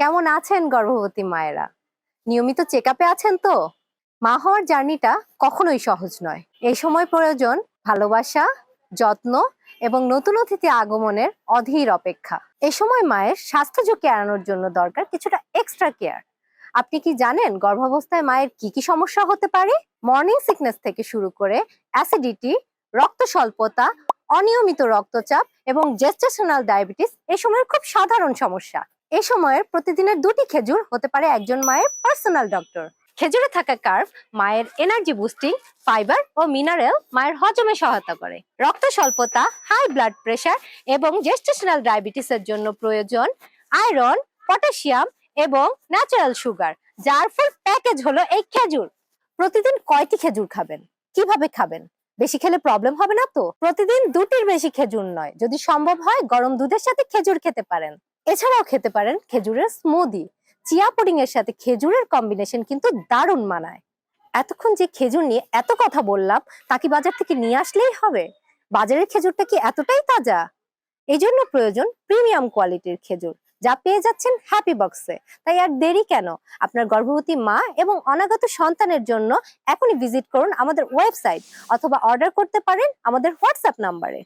কেমন আছেন গর্ভবতী মায়েরা? নিয়মিত চেক আছেন তো? মা হওয়ার জার্নিটা কখনোই সহজ নয়। এই সময় প্রয়োজন ভালোবাসা, যত্ন এবং নতুন অতিথি আগমনের অধীর অপেক্ষা। এই সময় মায়ের স্বাস্থ্য ঝুঁকি এড়ানোর জন্য দরকার কিছুটা এক্সট্রা কেয়ার আপনি কি জানেন গর্ভাবস্থায় মায়ের কি কি সমস্যা হতে পারে? মর্নিং সিকনেস থেকে শুরু করে অ্যাসিডিটি রক্ত স্বল্পতা অনিয়মিত রক্তচাপ এবং জেস্টেশনাল ডায়াবেটিস এই সময়ের খুব সাধারণ সমস্যা। এই সময়ের প্রতিদিনের দুটি খেজুর হতে পারে একজন মায়ের পার্সোনাল ডক্টর খেজুরে থাকা কার্ভ মায়ের এনার্জি বুস্টিং ফাইবার ও মিনারেল মায়ের হজমে সহায়তা করে। রক্ত স্বল্পতা হাই ব্লাড প্রেশার এবং জেস্টেশনাল ডায়াবেটিসের জন্য প্রয়োজন আয়রন পটাশিয়াম এবং ন্যাচারাল সুগার যার ফুল প্যাকেজ হলো এই খেজুর। প্রতিদিন কয়টি খেজুর খাবেন? কীভাবে খাবেন? বেশি খেলে প্রবলেম হবে না তো? প্রতিদিন দুটির বেশি খেজুর নয়। যদি সম্ভব হয়, গরম দুধের সাথে খেজুর খেতে পারেন। এছাড়াও খেতে পারেন খেজুরের স্মুদি চিয়া পুডিং এর সাথে খেজুরের কম্বিনেশন কিন্তু দারুণ মানায়। এতক্ষণ যে খেজুর নিয়ে এত কথা বললাম, তা কি বাজার থেকে নিয়ে আসলেই হবে? বাজারের খেজুরটা কি এতটাই তাজা? এই জন্য প্রয়োজন প্রিমিয়াম কোয়ালিটির খেজুর, যা পেয়ে যাচ্ছেন হ্যাপি বক্সে তাই আর দেরি কেন? আপনার গর্ভবতী মা এবং অনাগত সন্তানের জন্য এখনই ভিজিট করুন আমাদের ওয়েবসাইট অথবা অর্ডার করতে পারেন আমাদের হোয়াটসঅ্যাপ নাম্বারে